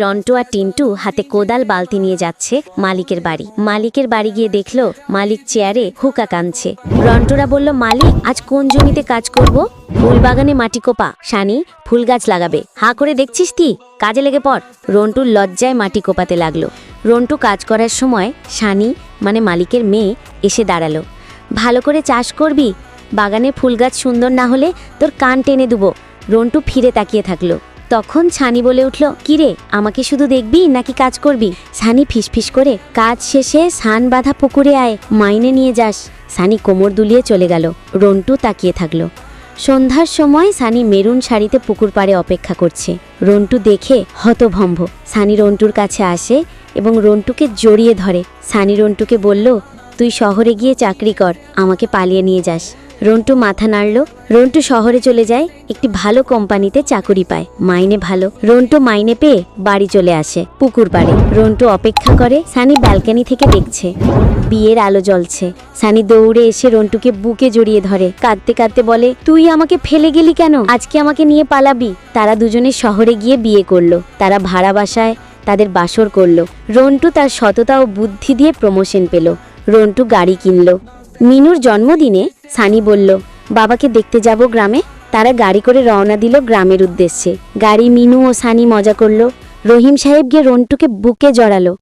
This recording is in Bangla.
রন্টু আর টিন্টু হাতে কোদাল বালতি নিয়ে যাচ্ছে মালিকের বাড়ি। মালিকের বাড়ি গিয়ে দেখল মালিক চেয়ারে হুকা কাঁদছে। রন্টুরা বলল, মালিক, আজ কোন জমিতে কাজ করব? ফুল বাগানে মাটি কোপা। শানি, ফুল গাছ লাগাবে। হা করে দেখছিস কি কাজে লেগে পড়। রন্টুর লজ্জায় মাটি কোপাতে লাগল। রন্টু কাজ করার সময় সানি মানে মালিকের মেয়ে, এসে দাঁড়াল। ভালো করে চাষ করবি? বাগানে ফুল গাছ সুন্দর না হলে তোর কান টেনে দেবো। রন্টু ফিরে তাকিয়ে থাকল। তখন ছানি বলে উঠল, কিরে, আমাকে শুধু দেখবি নাকি কাজ করবি? সানি ফিসফিস করে, কাজ শেষে সান বাঁধা পুকুরে আয়, মাইনে নিয়ে যাস। সানি কোমর দুলিয়ে চলে গেল। রন্টু তাকিয়ে থাকল। সন্ধ্যার সময় সানি মেরুন শাড়িতে পুকুর পাড়ে অপেক্ষা করছে। রন্টু দেখে হতভম্ব। সানি রন্টুর কাছে আসে এবং রন্টুকে জড়িয়ে ধরে। সানি রন্টুকে বলল, তুই শহরে গিয়ে চাকরি কর, আমাকে পালিয়ে নিয়ে যাস। রন্টু মাথা নাড়ল। রন্টু শহরে চলে যায়, একটি ভালো কোম্পানিতে চাকুরি পায়। মাইনে ভালো। রন্টু মাইনে পেয়ে বাড়ি চলে আসে, পুকুর পাড়ে। রন্টু অপেক্ষা করে, সানি ব্যালকনি থেকে দেখছে। বিয়ের আলো জ্বলছে। সানি দৌড়ে এসে রন্টুকে বুকে জড়িয়ে ধরে। কাঁদতে কাঁদতে বলে, তুই আমাকে ফেলে গেলি কেন? আজকে আমাকে নিয়ে পালাবি। তারা দুজনে শহরে গিয়ে বিয়ে করল। তারা ভাড়া বাসায় তাদের বাসর করল। রন্টু তার সততা ও বুদ্ধি দিয়ে প্রমোশন পেল। রন্টু গাড়ি কিনলো। মিনুর জন্মদিনে সানি বলল, বাবাকে দেখতে যাব গ্রামে? তারা গাড়ি করে রওনা দিল গ্রামের উদ্দেশ্যে। গাড়ি মিনু ও সানি মজা করল। রহিম সাহেব গিয়ে রন্টুকে বুকে জড়ালো।